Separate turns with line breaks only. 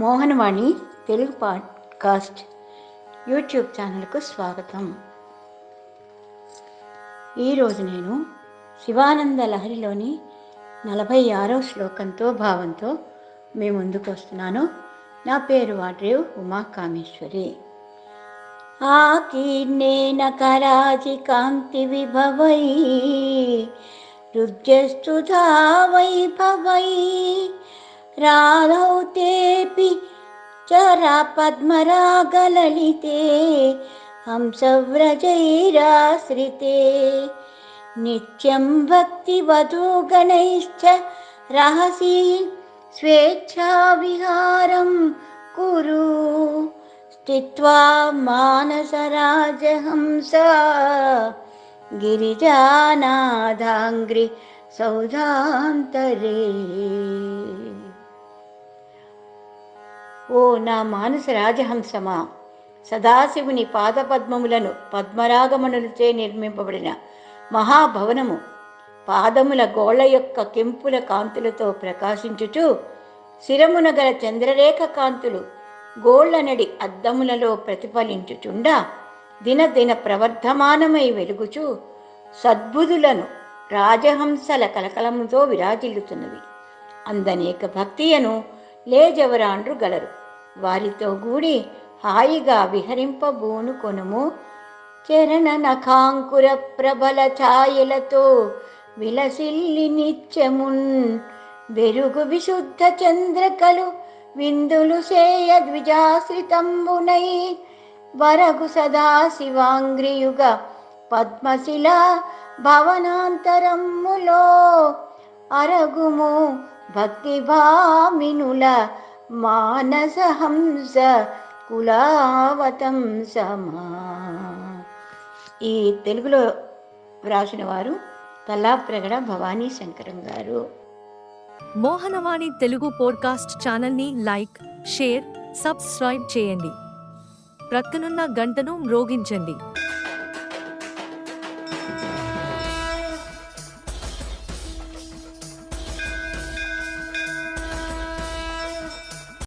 Mohanavani Telugu podcast YouTube ఛానల్కు స్వాగతం. ఈరోజు నేను శివానంద లహరిలోని నలభై ఆరో శ్లోకంతో భావంతో మీ ముందుకు వస్తున్నాను. నా పేరు వాడ్రేవ్ ఉమా కామేశ్వరి ఆకీర్ణేన కరాజి కాంతి విభవై రుద్యస్తుధా వైభవై राधौ तेऽपि चरापद्मरागलिते हंसव्रजैराश्रिते। नित्यं भक्तिवधू गणैश्च रहसि स्वेच्छाविहारं कुरु। स्थित्वा मानसराजहंसा गिरिजानादाङ्ग्रिसौजान्तरे ఓ నా మానస రాజహంసమా? సదాశివుని పాదపద్మములను పద్మరాగమణులచే నిర్మింపబడిన మహాభవనము పాదముల గోళ్ళ యొక్క కెంపుల కాంతులతో ప్రకాశించుచు శిరమున గల చంద్రరేఖ కాంతులు గోళ్ళనడి అద్దములలో ప్రతిఫలించుచుండా దినదిన ప్రవర్ధమానమై వెలుగుచు సద్బుధులను రాజహంసల కలకలముతో విరాజిల్లుతున్నవి. అందనేక భక్తియను లేజవరాండ్రు గలరు. వారితో కూడి హాయిగా విహరింపబోను కొనుము. చరణ నఖాంకుర ప్రబల ఛాయలతో విలసిల్లి నిత్యమున్. వెరుగు విశుద్ధ చంద్రకలు విందులు సేయ ద్విజాశ్రితంబునై. వరగు సదా శివాంగ్రియుగ పద్మశిల భవనాంతరమ్ములో అరగుము భక్తి మానసహంస కులావతం సమా ఈ తెలుగులో వ్రాసిన వారు కళాప్రగడ భవానీ శంకరం గారు.
మోహనవాణి తెలుగు పోడ్కాస్ట్ ఛానల్ని లైక్ షేర్ సబ్స్క్రైబ్ చేయండి. ప్రక్కనున్న గంటను మ్రోగించండి.